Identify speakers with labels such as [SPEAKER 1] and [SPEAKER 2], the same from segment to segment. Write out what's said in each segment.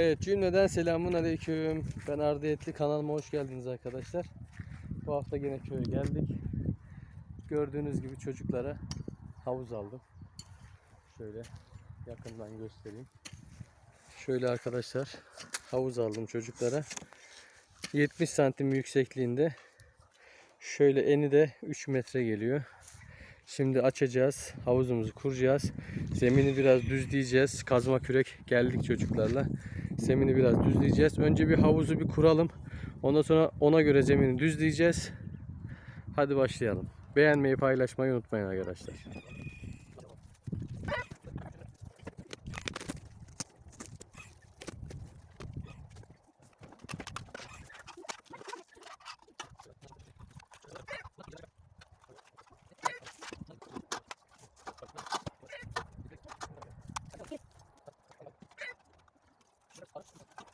[SPEAKER 1] Evet cümleden selamun aleyküm. Ben Ardiyetli kanalıma hoş geldiniz arkadaşlar. Bu hafta yine köye geldik. Gördüğünüz gibi çocuklara havuz aldım. Şöyle yakından göstereyim. Şöyle arkadaşlar havuz aldım çocuklara. 70 santim yüksekliğinde. Şöyle eni de 3 metre geliyor. Şimdi açacağız. Havuzumuzu kuracağız. Zemini biraz düzleyeceğiz. Kazma kürek geldik çocuklarla. Zemini biraz düzleyeceğiz. Önce bir havuzu bir kuralım. Ondan sonra ona göre zemini düzleyeceğiz. Hadi başlayalım. Beğenmeyi paylaşmayı unutmayın arkadaşlar. mejor.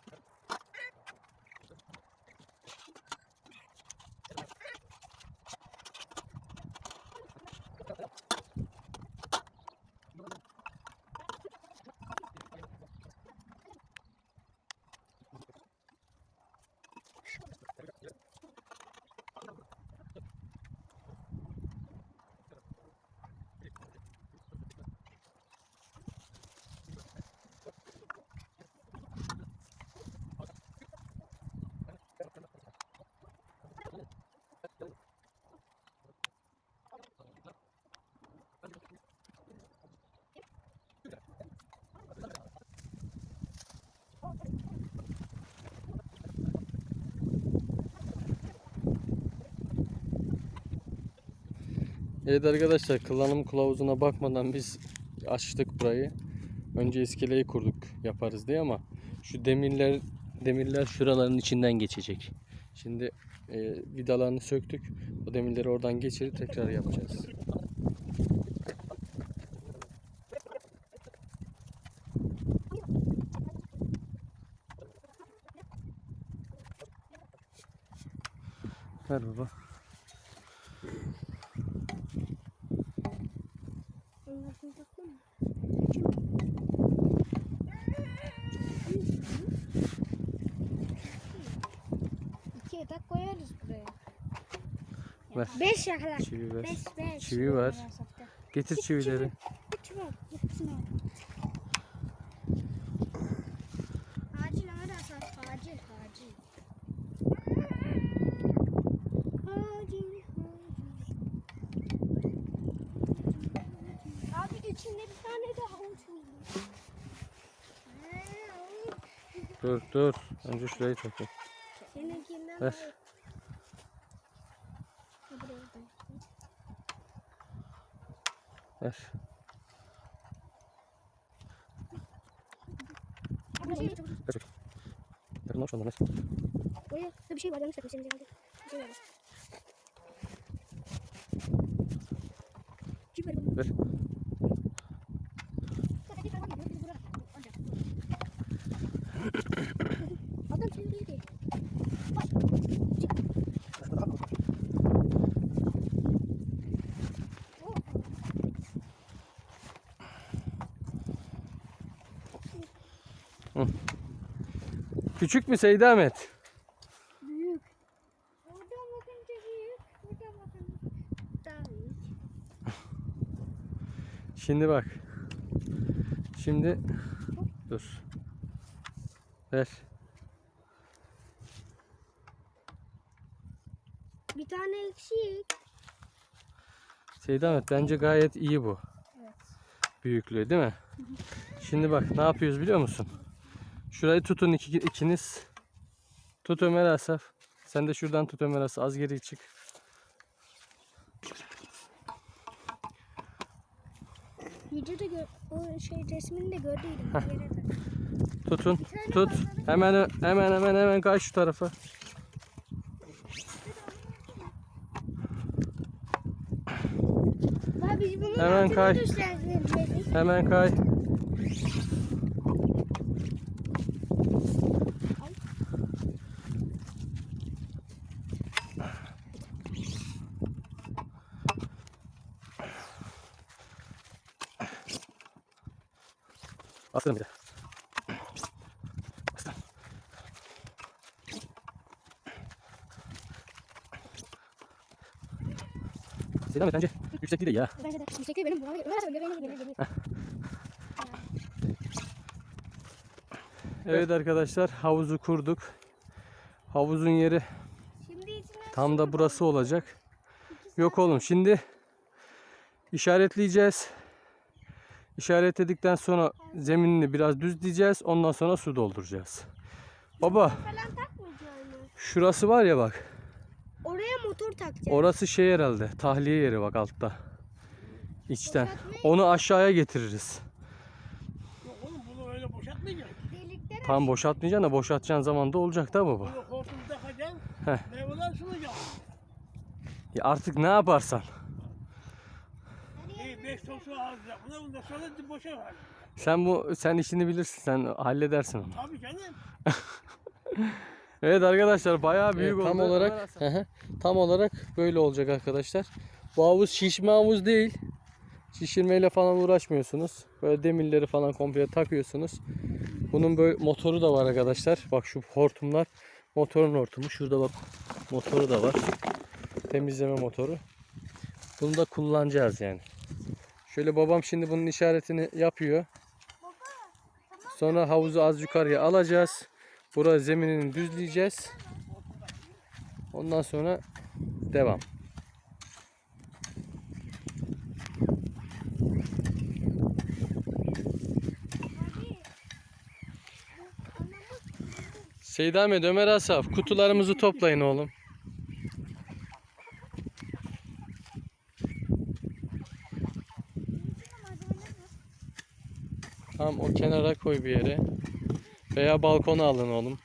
[SPEAKER 1] Evet arkadaşlar kullanım kılavuzuna bakmadan biz açtık burayı. Önce iskeleyi kurduk yaparız diye ama şu demirler demirler şuraların içinden geçecek. Şimdi e, vidalarını söktük. O demirleri oradan geçirip tekrar yapacağız. Ver baba.
[SPEAKER 2] İki yatak koyarız buraya.
[SPEAKER 1] Ver.
[SPEAKER 2] Beş yatak.
[SPEAKER 1] Çivi ver.
[SPEAKER 2] Beş beş.
[SPEAKER 1] Çivi var. Getir çivileri.
[SPEAKER 2] Üç var. Hepsini al. Acil arasat. Acil acil. Acil acil. Abi içinde bir tane daha havuç buldum.
[SPEAKER 1] Dur dur. Önce şurayı takayım.
[SPEAKER 2] Seninkinden
[SPEAKER 1] Ver.
[SPEAKER 2] daha- Ha, buraya da.
[SPEAKER 1] Ver.
[SPEAKER 2] Abla şey çabuk.
[SPEAKER 1] Ver bakayım. Ver lan şundan ver.
[SPEAKER 2] Buraya da bir şey var yanlış takmışsın. Bir şey var. Kim var bu?
[SPEAKER 1] Ver. Küçük mü Seyit Ahmet?
[SPEAKER 2] Büyük. Oradan bakınca büyük. Buradan bakınca daha büyük.
[SPEAKER 1] Şimdi bak. Şimdi dur. Ver.
[SPEAKER 2] Bir tane eksik.
[SPEAKER 1] Seyit Ahmet bence gayet iyi bu.
[SPEAKER 2] Evet.
[SPEAKER 1] Büyüklüğü değil mi? Şimdi bak ne yapıyoruz biliyor musun? Şurayı tutun iki, ikiniz. Tut Ömer Asaf. Sen de şuradan tut Ömer Asaf. Az geri çık.
[SPEAKER 2] Videoda o şey resmini de gördüydüm.
[SPEAKER 1] Tutun. Tut. Hemen hemen hemen hemen kay şu tarafa. Hemen kay. Hemen kay. Bastırın bir de. Selam bence yüksekliği de ya.
[SPEAKER 2] Bence de yüksekliği benim burama. Ömer göbeğine geliyor. geliyor.
[SPEAKER 1] Evet arkadaşlar havuzu kurduk. Havuzun yeri
[SPEAKER 2] Şimdi içine
[SPEAKER 1] tam da burası olacak. Yok oğlum şimdi işaretleyeceğiz. İşaretledikten sonra zeminini biraz düzleyeceğiz. Ondan sonra su dolduracağız. Baba
[SPEAKER 2] falan takmayacağım mı?
[SPEAKER 1] şurası var ya bak.
[SPEAKER 2] Motor takacağım.
[SPEAKER 1] Orası şey herhalde. Tahliye yeri bak altta. İçten. Onu aşağıya getiririz.
[SPEAKER 3] Yok oğlum bunu öyle boşaltmayacaksın.
[SPEAKER 2] Delikler
[SPEAKER 1] Tam boşaltmayacaksın da boşaltacağın zaman da olacak da baba.
[SPEAKER 3] Bunu hortumu takacaksın.
[SPEAKER 1] Heh.
[SPEAKER 3] Meyveler sunacaksın.
[SPEAKER 1] Ya artık ne yaparsan.
[SPEAKER 3] İyi beş ton su alacak. Buna bundan sonra boşa var.
[SPEAKER 1] Sen bu sen işini bilirsin. Sen halledersin onu.
[SPEAKER 3] Tabii canım.
[SPEAKER 1] Evet arkadaşlar bayağı büyük
[SPEAKER 3] Evet,
[SPEAKER 1] oldu.
[SPEAKER 3] tam
[SPEAKER 1] olarak tam olarak böyle olacak arkadaşlar. Bu havuz şişme havuz değil. Şişirmeyle falan uğraşmıyorsunuz. Böyle demirleri falan komple takıyorsunuz. Bunun böyle motoru da var arkadaşlar. Bak şu hortumlar motorun hortumu. Şurada bak motoru da var. Temizleme motoru. Bunu da kullanacağız yani. Şöyle babam şimdi bunun işaretini yapıyor. Sonra havuzu az yukarıya alacağız. Burası zeminini düzleyeceğiz. Ondan sonra devam. Seyit Ahmet, Ömer Asaf kutularımızı toplayın oğlum. Tam o kenara koy bir yere. Veya balkona alın oğlum.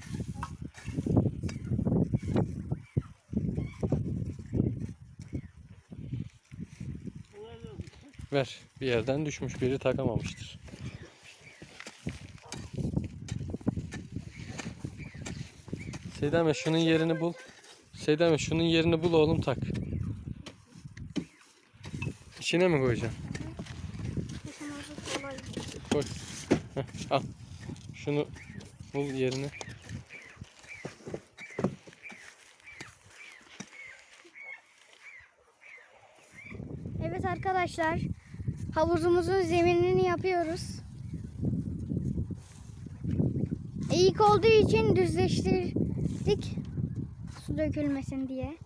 [SPEAKER 1] Ver. Bir yerden düşmüş. Biri takamamıştır. Seydame şunun yerini bul. Seydame şunun yerini bul oğlum tak. İçine mi koyacaksın? Koy. Heh, al. Şunu bul yerini.
[SPEAKER 2] Evet arkadaşlar. Havuzumuzun zeminini yapıyoruz. İlk olduğu için düzleştirdik. Su dökülmesin diye.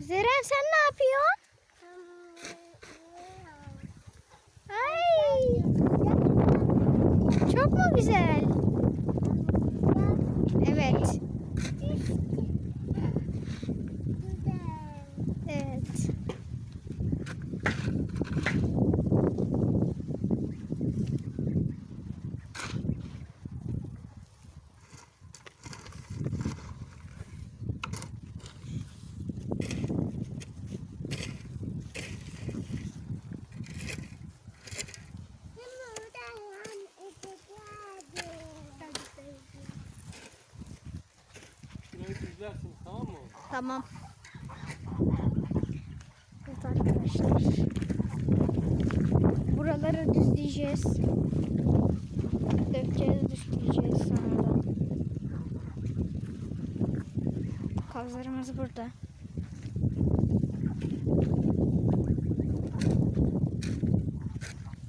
[SPEAKER 2] Zeren sen ne yapıyorsun? Ay. Çok mu güzel? Evet. Evet.
[SPEAKER 1] Şurayı düzlersin tamam mı?
[SPEAKER 2] Tamam. Evet arkadaşlar. Buraları düzleyeceğiz. Dökeceğiz, düzleyeceğiz sonradan. Kazlarımız burada.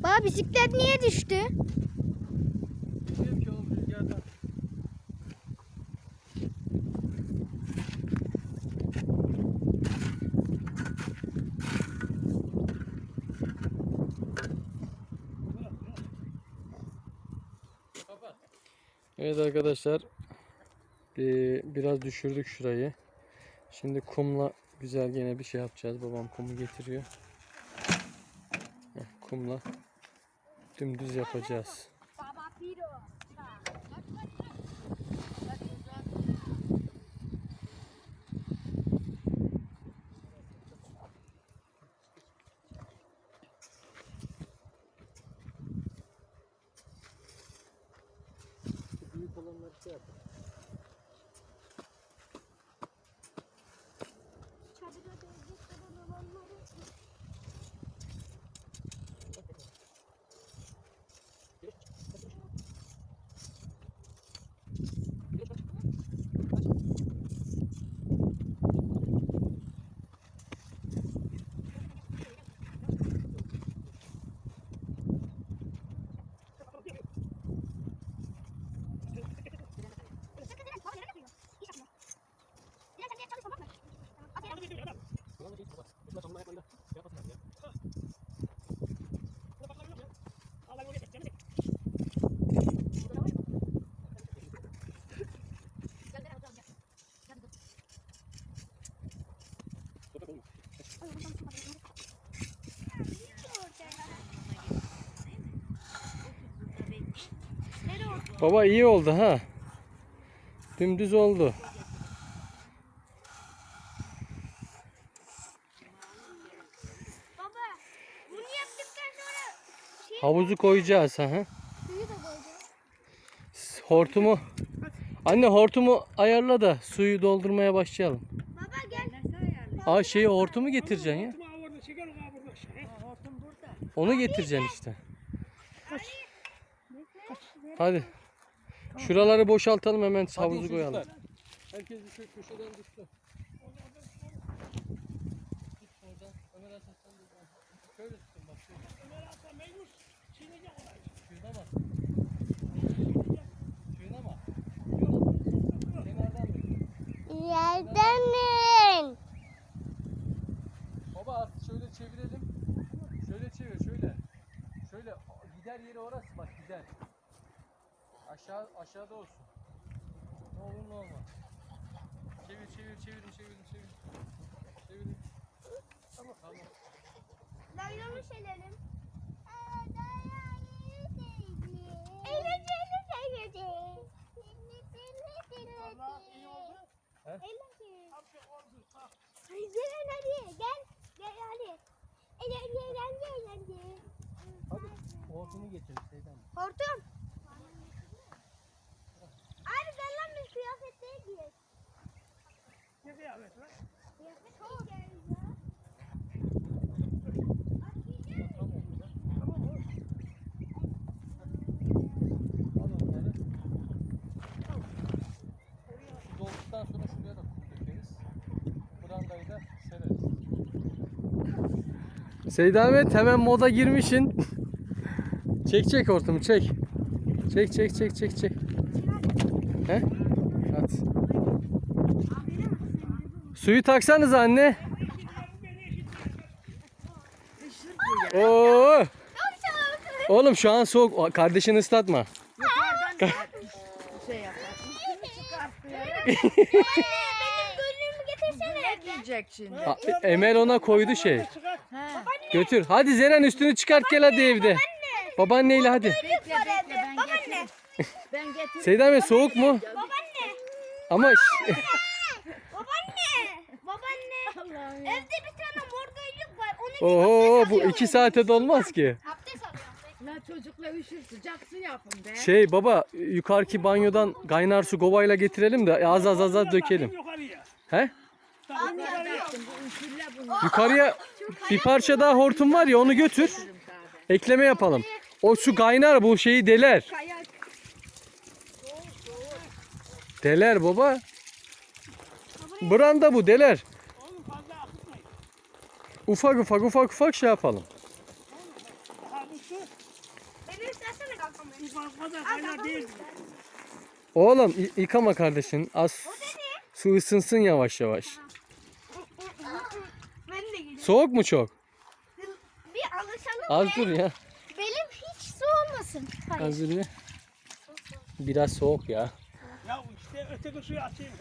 [SPEAKER 2] Baba bisiklet niye düştü?
[SPEAKER 1] Bilmiyorum ki oğlum rüzgardan. Evet arkadaşlar bir, biraz düşürdük şurayı. Şimdi kumla güzel gene bir şey yapacağız. Babam kumu getiriyor. Kumla dümdüz yapacağız. Baba iyi oldu ha. Dümdüz oldu.
[SPEAKER 2] Baba bunu yaptıktan sonra şey
[SPEAKER 1] Havuzu koyacağız ha.
[SPEAKER 2] suyu da koyacağız.
[SPEAKER 1] Hortumu. Anne hortumu ayarla da suyu doldurmaya başlayalım.
[SPEAKER 2] Baba gel.
[SPEAKER 1] Aa şeyi hortumu getireceksin ya. Onu getireceksin işte. Hadi. Şuraları boşaltalım hemen havuzu koyalım. Herkes bir şey köşeden düştü.
[SPEAKER 2] Yerdenin.
[SPEAKER 1] Baba artık şöyle çevirelim. Şöyle çevir şöyle. Şöyle gider yeri orası bak gider. Aşağı aşağıda olsun. Ne olur ne olmaz. Çevir çevir çevirin çevirin çevirin. Çevirin. Tamam tamam.
[SPEAKER 2] Eğlenceli. Eğlenceli.
[SPEAKER 3] Tam şey oldu. Ha.
[SPEAKER 2] Zeren hadi gel. Gel hadi. Eğlence eğlence eğlence.
[SPEAKER 1] Hadi hortumu getir şeyden.
[SPEAKER 2] Hortum. Abi ben lan bir kıyafetleri giyelim.
[SPEAKER 3] Ne kıyamet lan?
[SPEAKER 2] Kıyafet giyeceğiz ya.
[SPEAKER 1] Su dolduktan sonra şuraya da kum dökeriz. Brandayı da sereriz. Seyit Ahmet hemen moda girmişsin. çek çek hortumu çek. Çek çek çek çek çek. He? At. Suyu taksanız anne. Oo! Oğlum şu an soğuk. Kardeşini ıslatma.
[SPEAKER 4] Şey
[SPEAKER 1] Emel ona koydu şey. Götür. Hadi Zeren üstünü çıkart gel hadi evde. Babaanneyle hadi.
[SPEAKER 4] Bekle bekle ben getireyim.
[SPEAKER 1] Seyit Ahmet soğuk mu?
[SPEAKER 2] Babaanne.
[SPEAKER 1] Ama ş-
[SPEAKER 2] Babaanne. Babaanne.
[SPEAKER 4] Allah'ım ya.
[SPEAKER 2] Evde bir tane mor gözlük var. Onu
[SPEAKER 1] Oho bu iki saate dolmaz ki.
[SPEAKER 2] abdest alıyorum.
[SPEAKER 4] La çocukla üşür sıcak su yapın be.
[SPEAKER 1] Şey baba yukarıki banyodan kaynar su kovayla getirelim de az az az az dökelim.
[SPEAKER 3] Yukarıya.
[SPEAKER 1] He?
[SPEAKER 3] Yukarıya.
[SPEAKER 4] Bu üşürle bunu
[SPEAKER 1] Yukarıya bir parça daha hortum var ya onu götür. Ekleme yapalım. O su kaynar bu şeyi deler. Deler baba. Branda bu deler. Ufak ufak ufak ufak şey yapalım. Oğlum yıkama kardeşin. Az su ısınsın yavaş yavaş.
[SPEAKER 2] Ben de geliyorum.
[SPEAKER 1] Soğuk mu çok?
[SPEAKER 2] Bir alışalım
[SPEAKER 1] Az dur ya.
[SPEAKER 2] Benim hiç su olmasın. Hayır.
[SPEAKER 1] Az dur ya. Biraz soğuk ya.
[SPEAKER 3] Ya öteki suyu atayım.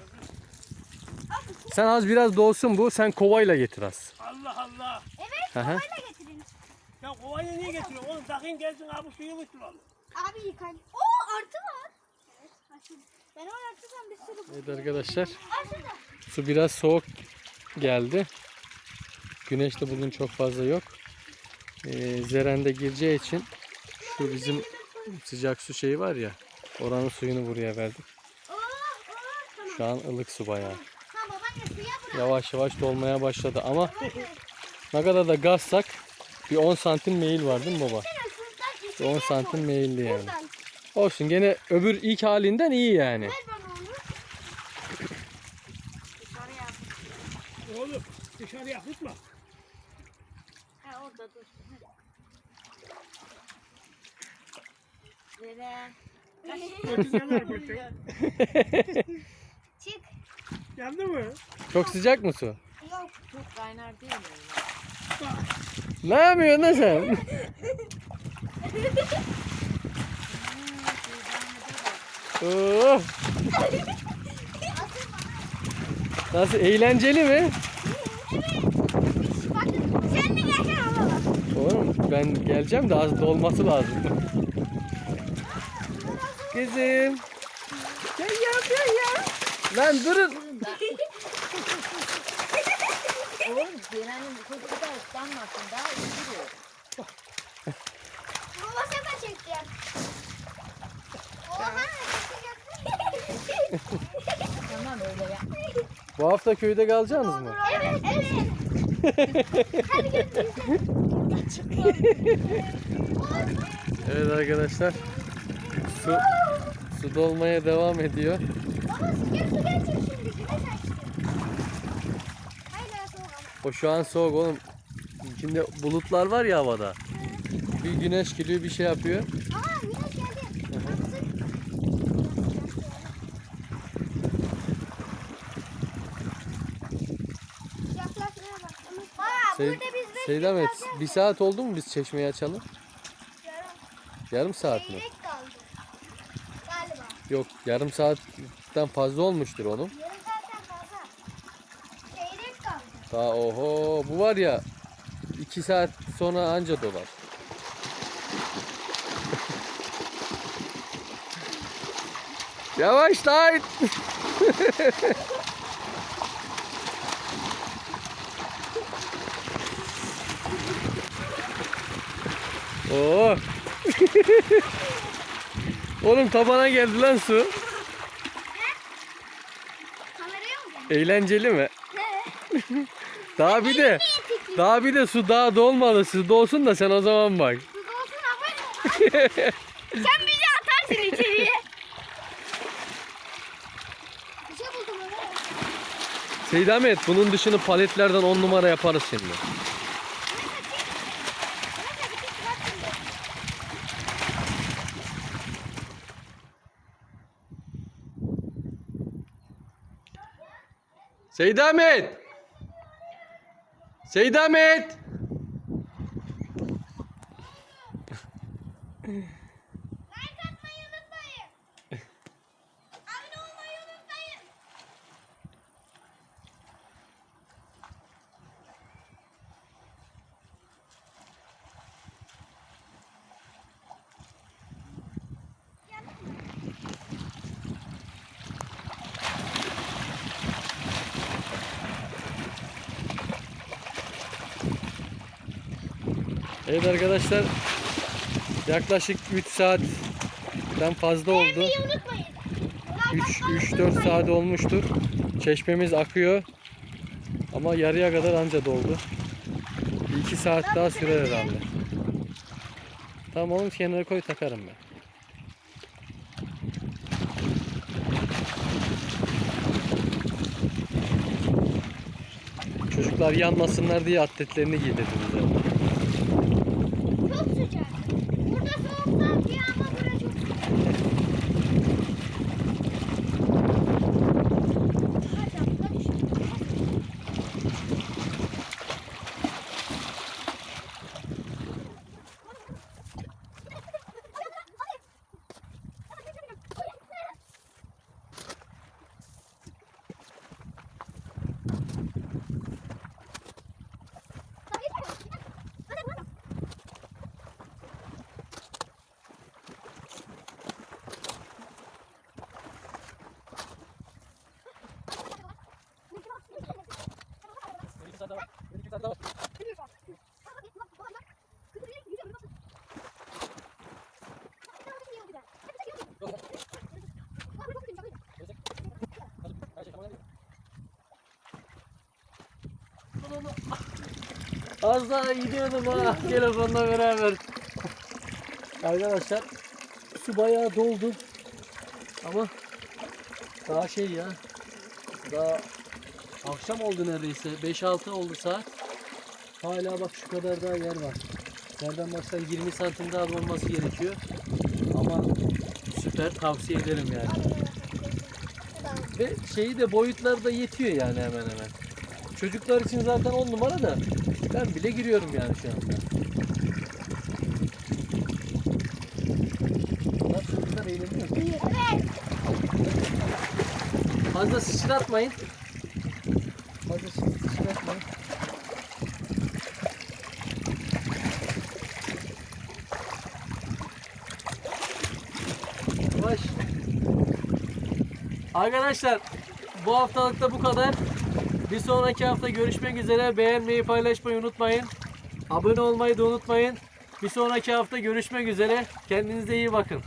[SPEAKER 1] Sen az biraz dolsun bu. Sen kovayla getir az.
[SPEAKER 3] Allah Allah.
[SPEAKER 2] Evet,
[SPEAKER 1] hı.
[SPEAKER 2] kovayla getirin.
[SPEAKER 3] Ya kovayı niye getiriyor? Oğlum takın gelsin abi suyu ılıtıralım.
[SPEAKER 2] Abi yıkan. Oo artı var. Evet, artı. Ben o artıdan bir sürü
[SPEAKER 1] Evet arkadaşlar.
[SPEAKER 2] Artı da.
[SPEAKER 1] Su biraz soğuk geldi. Güneş de bugün çok fazla yok. Ee, Zeren de gireceği için şu bizim sıcak su şeyi var ya. Oranın suyunu buraya verdik. Şu an ılık su bayağı. Yavaş yavaş dolmaya başladı ama ne kadar da gazsak bir 10 santim meyil var değil mi baba? Bir 10
[SPEAKER 2] içeriye
[SPEAKER 1] santim meyilli yani. Olsun gene öbür ilk halinden iyi yani.
[SPEAKER 3] Oğlum dışarıya akıtma.
[SPEAKER 4] Ha orada dur. Zeren.
[SPEAKER 3] Götürüyorlar götür. Yandı mı?
[SPEAKER 1] Çok sıcak mı su?
[SPEAKER 2] Yok.
[SPEAKER 4] Çok kaynar değil mi?
[SPEAKER 1] Ne yapıyorsun lan sen? Oh. Nasıl eğlenceli mi?
[SPEAKER 2] Bak sen de gelsene baba.
[SPEAKER 1] Oğlum ben geleceğim de az dolması lazım. Kızım. Gel ya gel ya. Lan durun.
[SPEAKER 4] Oğlum benim çocuk da ıslanmasın daha üşürüyor.
[SPEAKER 2] Baba sefer çekeceğim. Oha.
[SPEAKER 4] Tamam öyle ya.
[SPEAKER 1] Bu hafta köyde kalacaksınız mı?
[SPEAKER 2] evet evet. Hadi
[SPEAKER 1] Evet arkadaşlar. Su, su dolmaya devam ediyor.
[SPEAKER 2] Baba sıcak su gelecek şimdi. Güneş açtı. Hala soğuk ama.
[SPEAKER 1] O şu an soğuk oğlum. Şimdi bulutlar var ya havada. Bir güneş geliyor bir şey yapıyor.
[SPEAKER 2] Aa güneş geldi.
[SPEAKER 1] Sey bir saat oldu mu biz çeşmeyi açalım?
[SPEAKER 2] Yarım
[SPEAKER 1] Yarım saat mi? Yok yarım saatten fazla olmuştur onun.
[SPEAKER 2] Yarım saatten fazla. Çeyrek kaldı.
[SPEAKER 1] Daha oho bu var ya 2 saat sonra anca dolar. Yavaş lan. Oo. Oğlum tabana geldi lan su. Eğlenceli mi? Daha bir de daha bir de su daha dolmadı. Su dolsun da sen o zaman bak.
[SPEAKER 2] Su dolsun abone Sen bizi atarsın içeriye. Bir şey buldum.
[SPEAKER 1] Seyit Ahmet bunun dışını paletlerden 10 numara yaparız şimdi. Seyit Ahmet!
[SPEAKER 2] سيدة ميت.
[SPEAKER 1] Evet arkadaşlar yaklaşık 3 saatten fazla oldu.
[SPEAKER 2] Beğenmeyi unutmayın.
[SPEAKER 1] 3-4 saat olmuştur. Çeşmemiz akıyor. Ama yarıya kadar anca doldu. 2 saat daha sürer herhalde. Tamam oğlum kenara koy takarım ben. Çocuklar yanmasınlar diye atletlerini giydirdim üzerine. Az daha gidiyordum ha telefonla beraber. Arkadaşlar su bayağı doldu. Ama daha şey ya. Daha akşam oldu neredeyse. 5-6 oldu saat. Hala bak şu kadar daha yer var. Nereden baksan 20 santim daha dolması gerekiyor. Ama süper tavsiye ederim yani. Ve şeyi de boyutları da yetiyor yani hemen hemen. Çocuklar için zaten 10 numara da ben bile giriyorum yani şu anda. Bunlar çocuklar eğleniyor.
[SPEAKER 2] Evet.
[SPEAKER 1] Fazla sıçratmayın. Fazla sı- sıçratmayın. Yavaş. Arkadaşlar bu haftalık da bu kadar. Bir sonraki hafta görüşmek üzere. Beğenmeyi paylaşmayı unutmayın. Abone olmayı da unutmayın. Bir sonraki hafta görüşmek üzere. Kendinize iyi bakın.